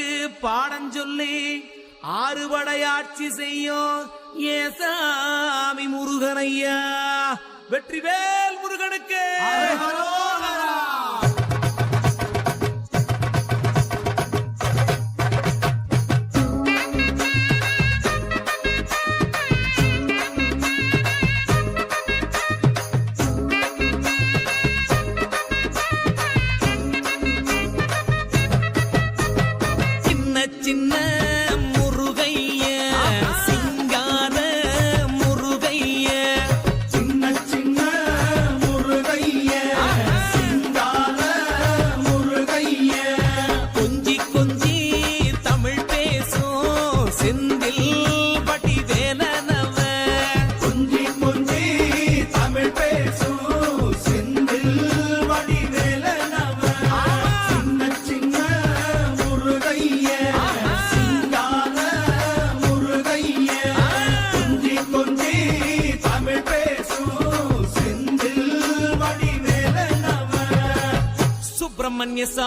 அவனுக்கு பாடஞ்சொல்லி ஆறுபடையாட்சி செய்யும். ஏசாமி முருகனையா. வெற்றிவேல் முருகனுக்கு.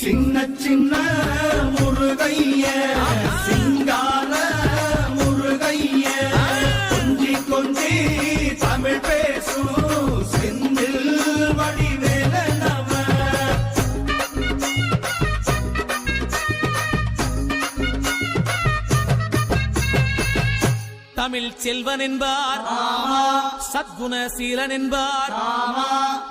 சின்ன சின்ன முருகைய சிங்கார முருகைய. கொஞ்சி கொஞ்சி தமிழ் பேசும் செந்தில் வடிவேல நம தமிழ் செல்வன் என்பார். சத்குணசீலன் என்பார்.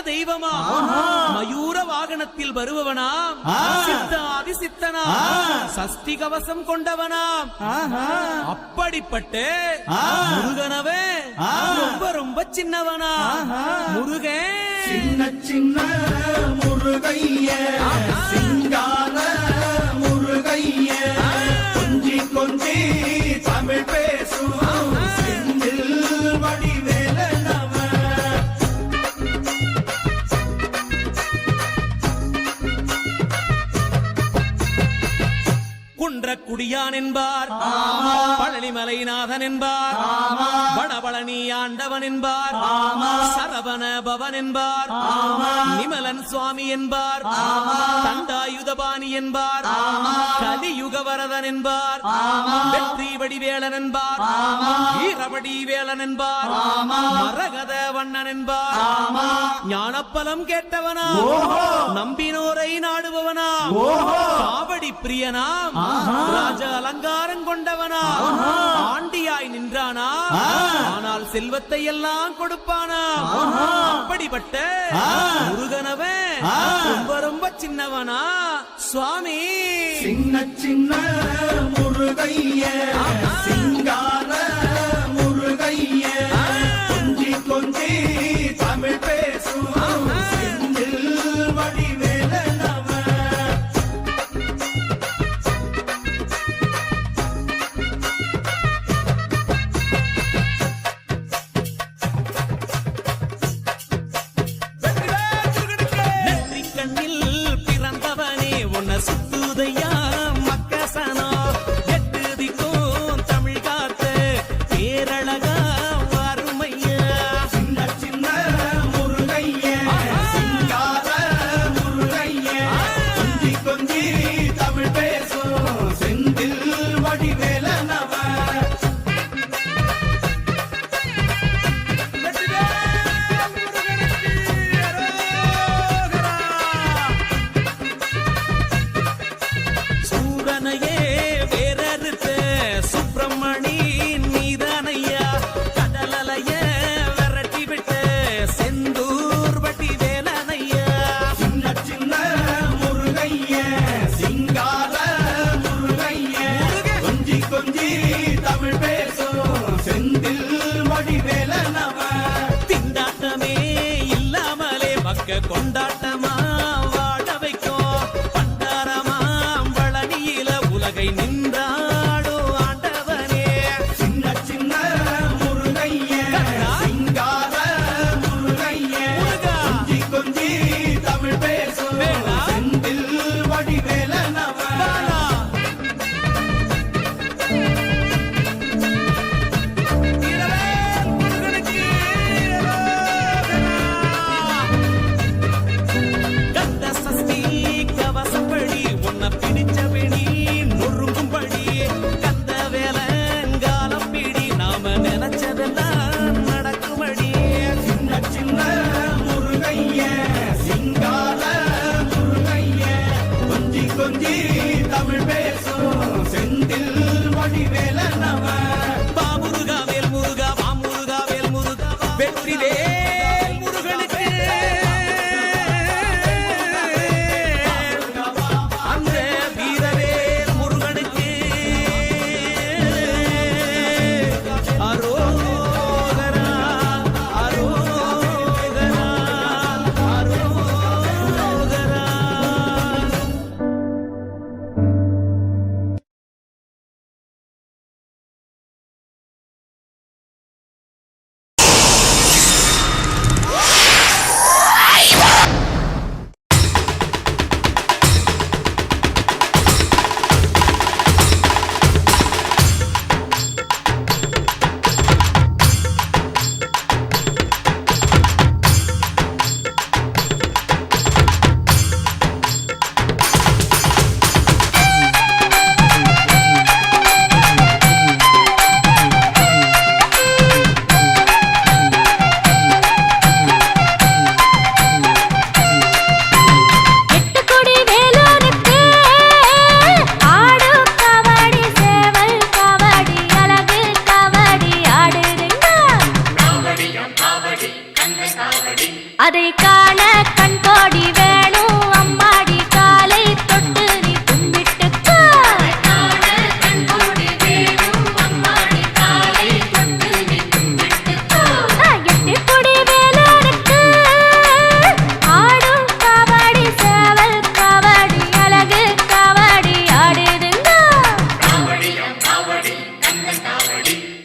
காத்த தெய்வமா? மயூர வாகனத்தில் வருபவனாம் சித்தாதி சித்தனா? சஷ்டி கவசம் கொண்டவனாம் அப்படிப்பட்ட முருகனவே ரொம்ப ரொம்ப சின்னவனா? முருகன் சின்ன சின்ன முருகைய சிங்கார குடியான் என்பார் பழனிமலைநாதன் என்பார் வடபழனி ஆண்டவன் என்பார் சரவண பவன் என்பார் நிமலன் சுவாமி என்பார் தண்டாயுதபாணி என்பார் கலியுக வரதன் என்பார் வெற்றி வடிவேலன் என்பார் வீரவடி வேலன் என்பார் மரகத வண்ணன் என்பார் ஞானப்பலம் கேட்டவனா நம்பினோரை நாடுபவனா காவடி பிரியனாம் ராஜ அலங்காரம் கொண்டவனா? ஆண்டியாய் நின்றானா? ஆனால் செல்வத்தை எல்லாம் கொடுப்பானா? அப்படிப்பட்ட முருகனவன் ரொம்ப ரொம்ப சின்னவனா? சுவாமி. சின்ன சின்ன முருகைய சிங்கார முருகைய கொஞ்சி கொஞ்சி தமிழ் பேசும்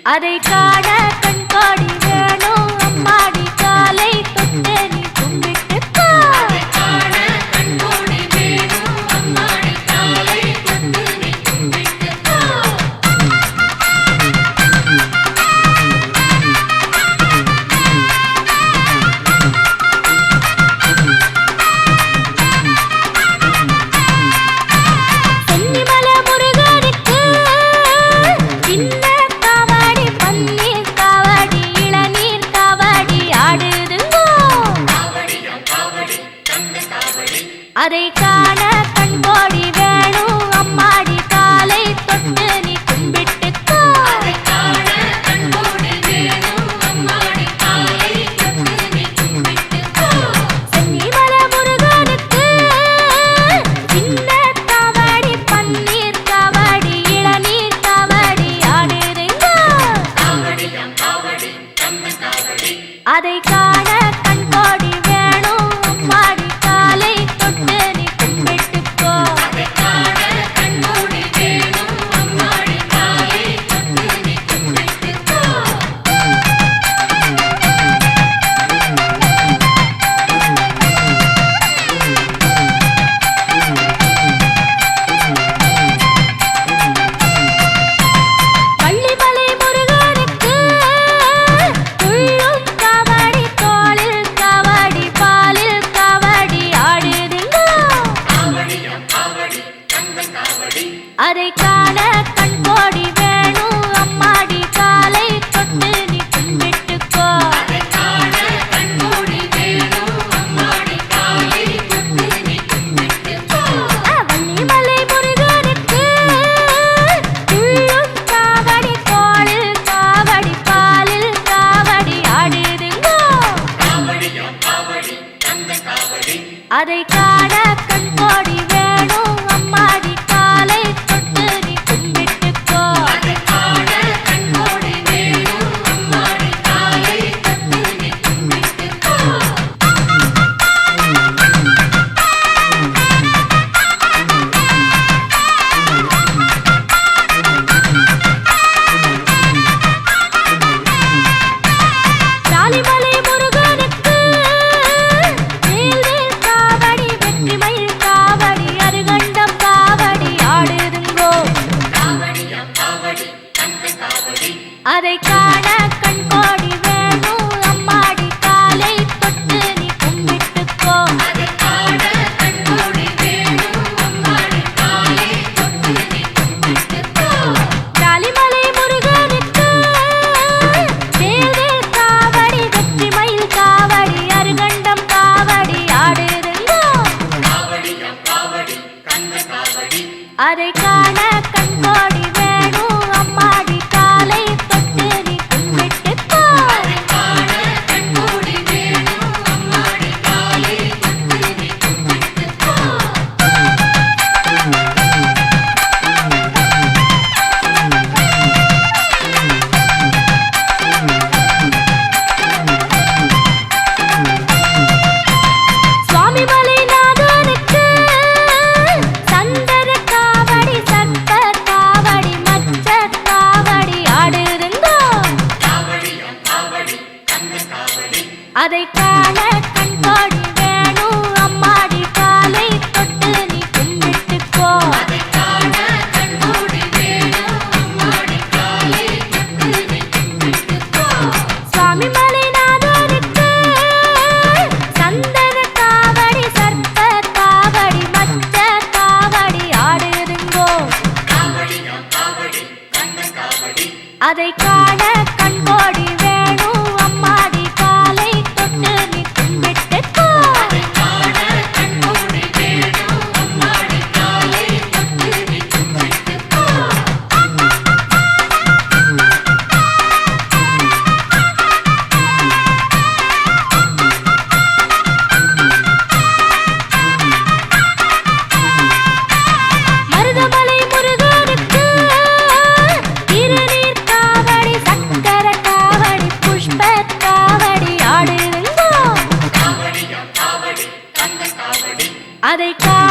அதை காண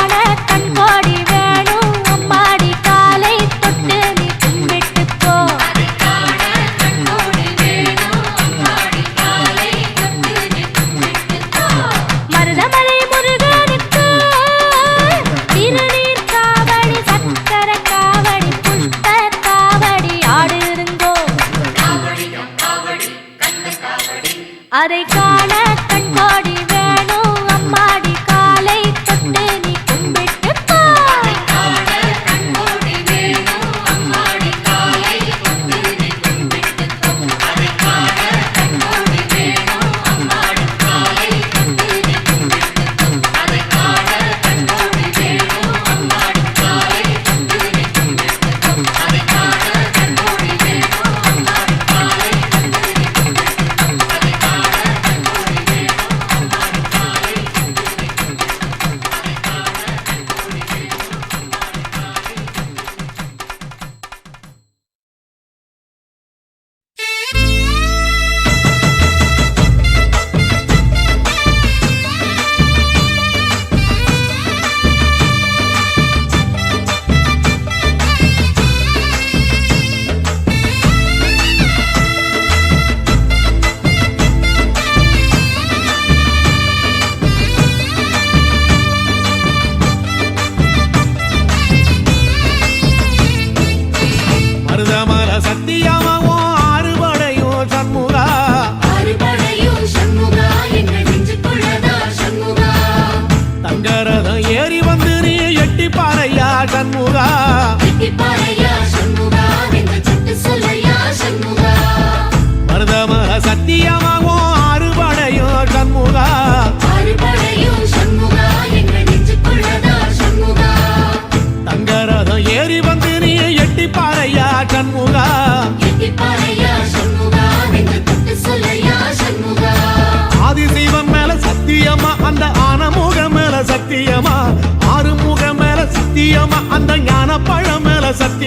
கண்ணான கண்கோடி வே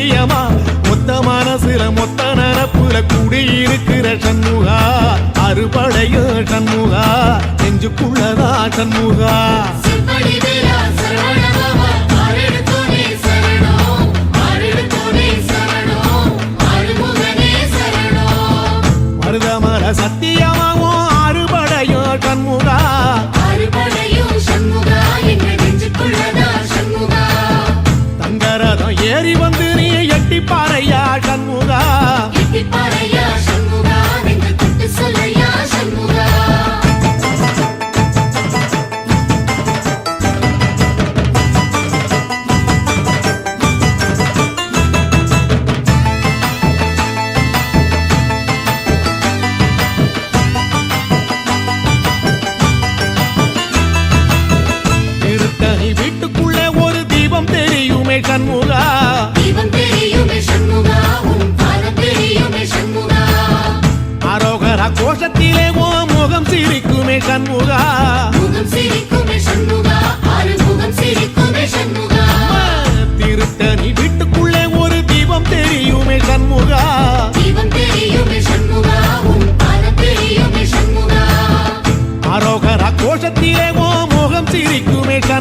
முக்கியமா மொத்த மனசுல மொத்த நினப்புல குடியிருக்கிற சண்முகா. அறுபடையும் சண்முகா. நெஞ்சுக்குள்ளதா சண்முகா.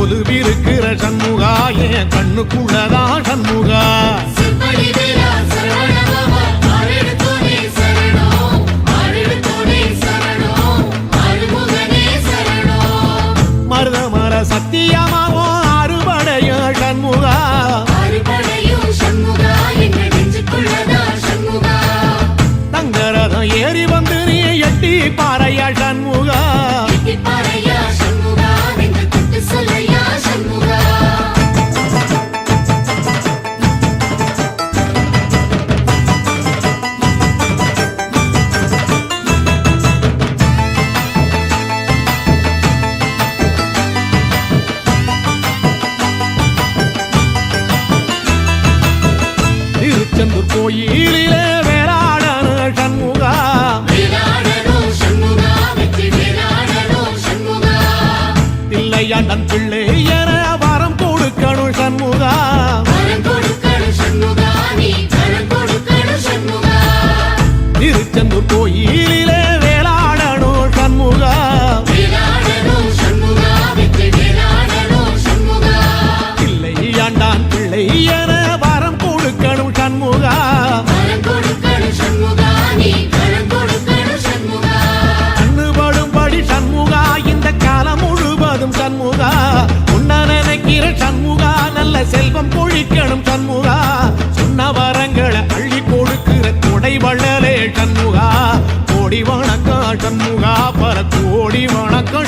ஒலுவிருக்கிற சண்முகா என் கண்ணுக்குள்ளதான் சண்முகா.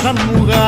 சண்முகா